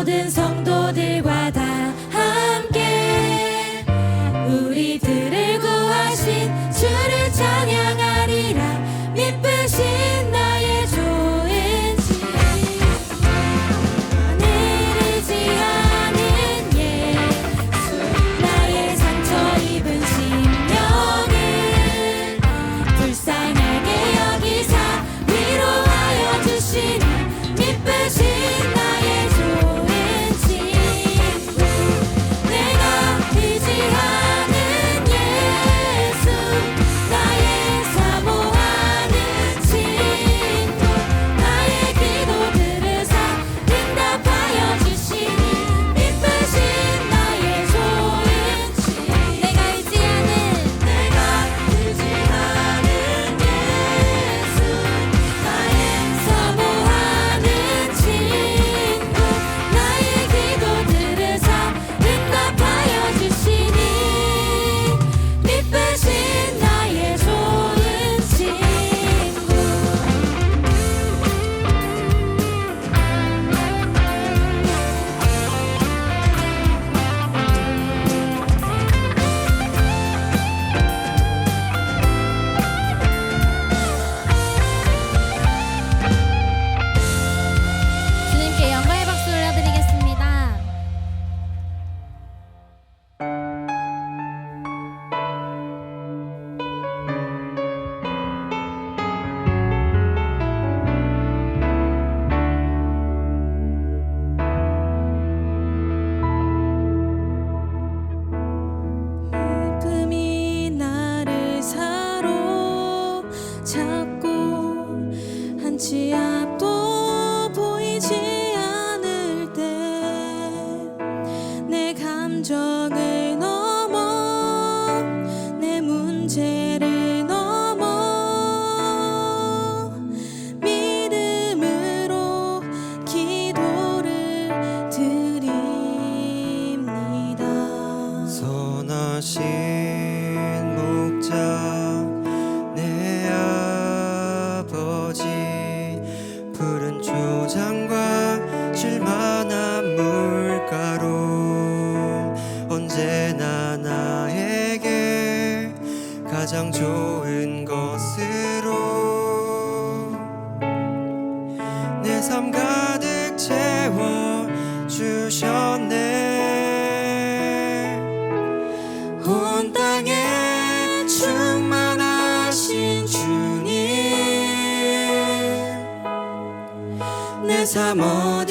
모든 起爱 나에게 가장 좋은 것으로 내 삶 가득 채워 주셨네. 온 땅에 충만하신 주님 내 삶 어디